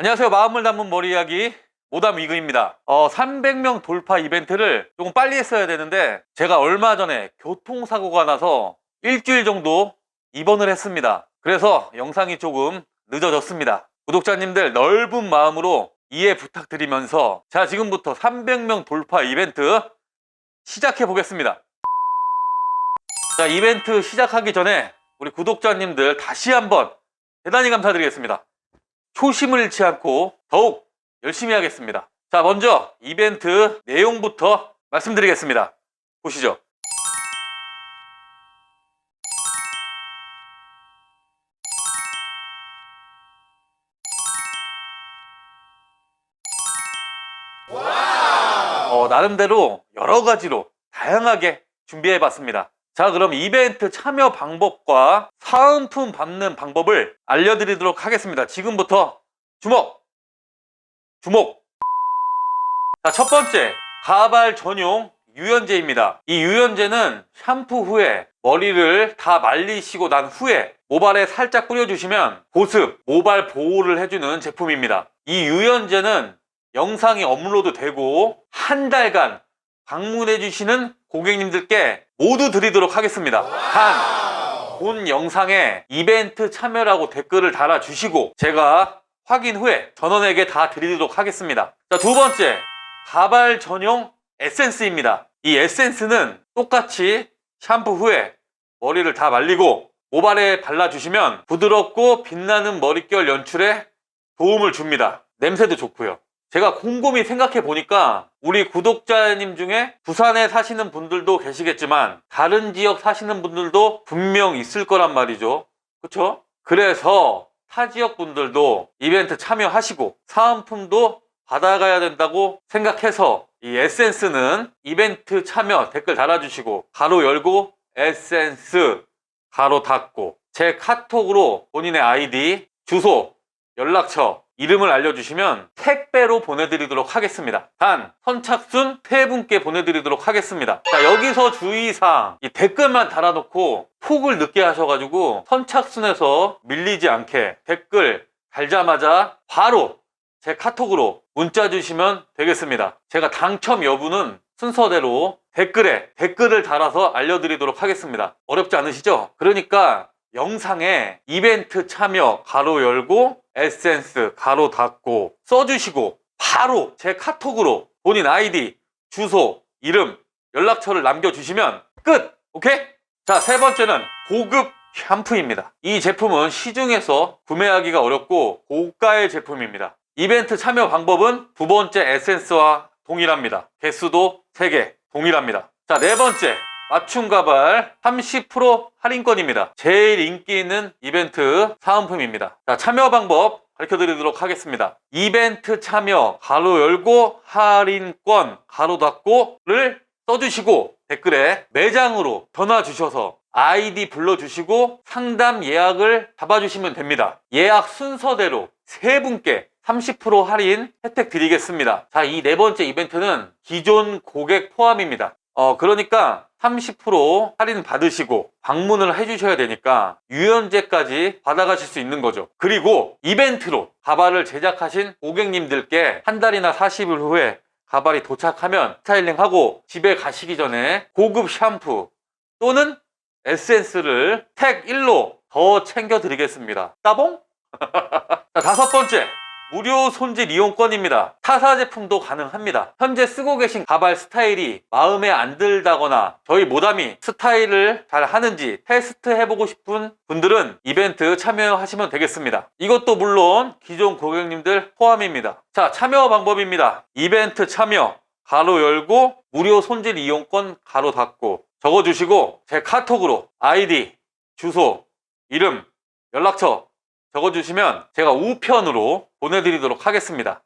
안녕하세요. 마음을 담은 머리 이야기 모담 위그입니다. 어, 300명 돌파 이벤트를 조금 빨리 했어야 되는데 제가 얼마 전에 교통사고가 나서 일주일 정도 입원을 했습니다. 그래서 영상이 조금 늦어졌습니다. 구독자님들 넓은 마음으로 이해 부탁드리면서 자 지금부터 300명 돌파 이벤트 시작해 보겠습니다. 자 이벤트 시작하기 전에 우리 구독자님들 다시 한번 대단히 감사드리겠습니다. 초심을 잃지 않고 더욱 열심히 하겠습니다. 자, 먼저 이벤트 내용부터 말씀드리겠습니다. 보시죠. 어, 나름대로 여러 가지로 다양하게 준비해 봤습니다. 자, 그럼 이벤트 참여 방법과 사은품 받는 방법을 알려드리도록 하겠습니다. 지금부터 주목! 주목! 자, 첫 번째, 가발 전용 유연제입니다. 이 유연제는 샴푸 후에 머리를 다 말리시고 난 후에 모발에 살짝 뿌려주시면 보습, 모발 보호를 해주는 제품입니다. 이 유연제는 영상이 업로드 되고 한 달간 방문해주시는 고객님들께 모두 드리도록 하겠습니다. 단, 본 영상에 이벤트 참여라고 댓글을 달아주시고 제가 확인 후에 전원에게 다 드리도록 하겠습니다. 자, 두 번째, 가발 전용 에센스입니다. 이 에센스는 똑같이 샴푸 후에 머리를 다 말리고 모발에 발라주시면 부드럽고 빛나는 머릿결 연출에 도움을 줍니다. 냄새도 좋고요. 제가 곰곰이 생각해 보니까 우리 구독자님 중에 부산에 사시는 분들도 계시겠지만 다른 지역 사시는 분들도 분명 있을 거란 말이죠. 그쵸? 그래서 타 지역 분들도 이벤트 참여하시고 사은품도 받아가야 된다고 생각해서 이 에센스는 이벤트 참여 댓글 달아주시고 가로 열고 에센스 가로 닫고 제 카톡으로 본인의 아이디, 주소, 연락처, 이름을 알려주시면 택배로 보내드리도록 하겠습니다. 단 선착순 세 분께 보내드리도록 하겠습니다. 자 여기서 주의사항 이 댓글만 달아놓고 톡을 늦게 하셔가지고 선착순에서 밀리지 않게 댓글 달자마자 바로 제 카톡으로 문자 주시면 되겠습니다. 제가 당첨 여부는 순서대로 댓글에 댓글을 달아서 알려드리도록 하겠습니다. 어렵지 않으시죠? 그러니까 영상에 이벤트 참여 가로 열고 에센스 가로 닫고 써주시고 바로 제 카톡으로 본인 아이디, 주소, 이름, 연락처를 남겨주시면 끝! 오케이? 자, 세 번째는 고급 샴푸입니다. 이 제품은 시중에서 구매하기가 어렵고 고가의 제품입니다. 이벤트 참여 방법은 두 번째 에센스와 동일합니다. 개수도 3개 동일합니다. 자, 네 번째. 맞춤 가발 30% 할인권입니다. 제일 인기 있는 이벤트 사은품입니다. 자, 참여 방법 가르쳐 드리도록 하겠습니다. 이벤트 참여 가로 열고 할인권 가로 닫고를 써주시고 댓글에 매장으로 전화 주셔서 아이디 불러주시고 상담 예약을 잡아주시면 됩니다. 예약 순서대로 세 분께 30% 할인 혜택 드리겠습니다. 자, 이 네 번째 이벤트는 기존 고객 포함입니다. 어, 그러니까 30% 할인 받으시고 방문을 해주셔야 되니까 유연제까지 받아가실 수 있는 거죠. 그리고 이벤트로 가발을 제작하신 고객님들께 한 달이나 40일 후에 가발이 도착하면 스타일링하고 집에 가시기 전에 고급 샴푸 또는 에센스를 택 1로 더 챙겨 드리겠습니다. 따봉? 자, 다섯 번째. 무료 손질 이용권입니다. 타사 제품도 가능합니다. 현재 쓰고 계신 가발 스타일이 마음에 안 들다거나 저희 모담이 스타일을 잘 하는지 테스트 해보고 싶은 분들은 이벤트 참여하시면 되겠습니다. 이것도 물론 기존 고객님들 포함입니다. 자, 참여 방법입니다. 이벤트 참여 가로 열고 무료 손질 이용권 가로 닫고 적어주시고 제 카톡으로 아이디, 주소, 이름, 연락처 적어주시면 제가 우편으로 보내드리도록 하겠습니다.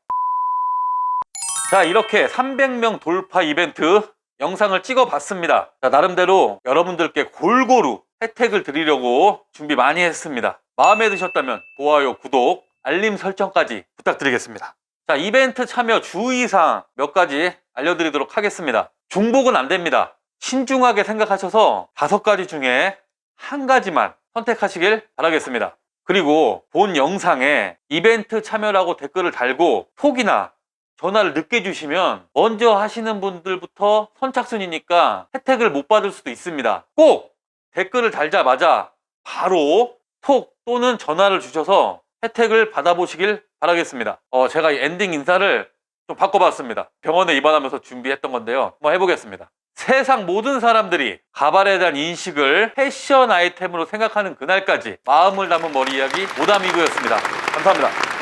자, 이렇게 300명 돌파 이벤트 영상을 찍어봤습니다. 자, 나름대로 여러분들께 골고루 혜택을 드리려고 준비 많이 했습니다. 마음에 드셨다면 좋아요, 구독, 알림 설정까지 부탁드리겠습니다. 자, 이벤트 참여 주의사항 몇 가지 알려드리도록 하겠습니다. 중복은 안 됩니다. 신중하게 생각하셔서 다섯 가지 중에 한 가지만 선택하시길 바라겠습니다. 그리고 본 영상에 이벤트 참여라고 댓글을 달고 톡이나 전화를 늦게 주시면 먼저 하시는 분들부터 선착순이니까 혜택을 못 받을 수도 있습니다. 꼭 댓글을 달자마자 바로 톡 또는 전화를 주셔서 혜택을 받아보시길 바라겠습니다. 어, 제가 이 엔딩 인사를 좀 바꿔봤습니다. 병원에 입원하면서 준비했던 건데요. 한번 해보겠습니다. 세상 모든 사람들이 가발에 대한 인식을 패션 아이템으로 생각하는 그날까지 마음을 담은 머리 이야기 오다미구였습니다. 감사합니다.